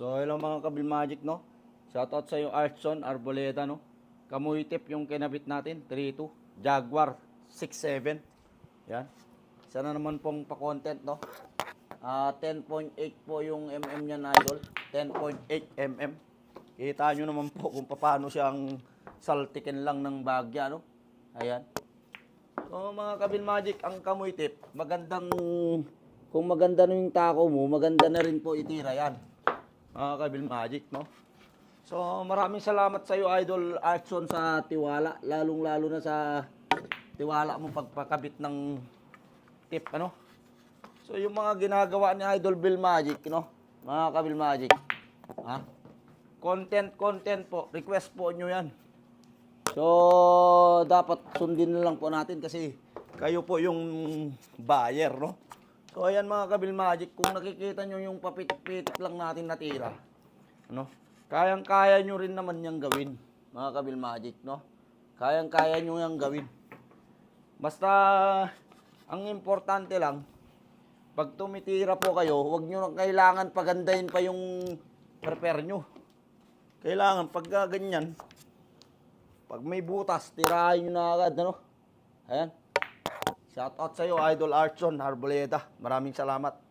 So, hello mga Kabil Magic, no? Shoutout sa iyo, Archon Arboleda, no? Kamuy tip yung kinabit natin, 3.2. Jaguar, 6.7. Yan. Isa na naman pong pa-content, no? Ah, 10.8 po yung mm niya idol. 10.8 mm. Kita nyo naman po kung paano siyang saltikin lang ng bagya, no? Ayan. So, mga Kabil Magic, ang kamuy tip, magandang, kung maganda na yung tako mo, maganda na rin po itira yan. Mga Kabil Magic, no? So, maraming salamat sa iyo, Idol Archon, sa tiwala. Lalong-lalo na sa tiwala mo pagpakabit ng tip, ano? So, yung mga ginagawa ni Idol Bill Magic, no? Mga Kabil Magic, ha? Content, content po. Request po nyo yan. So, dapat sundin na lang po natin kasi kayo po yung buyer, no? So, ayan mga Kabil Magic, kung nakikita nyo yung papitik-pitik lang natin natira, ano? Kayang-kaya nyo rin naman yung gawin, mga Kabil Magic, no? Kayang-kaya nyo yung gawin. Basta, ang importante lang, pag tumitira po kayo, huwag nyo na kailangan pagandahin pa yung prepare nyo. Kailangan, pag ganyan, pag may butas, tirahin nyo na agad, ano? Ayan. Shout out sa iyo, Idol Archon Arboleda. Maraming salamat.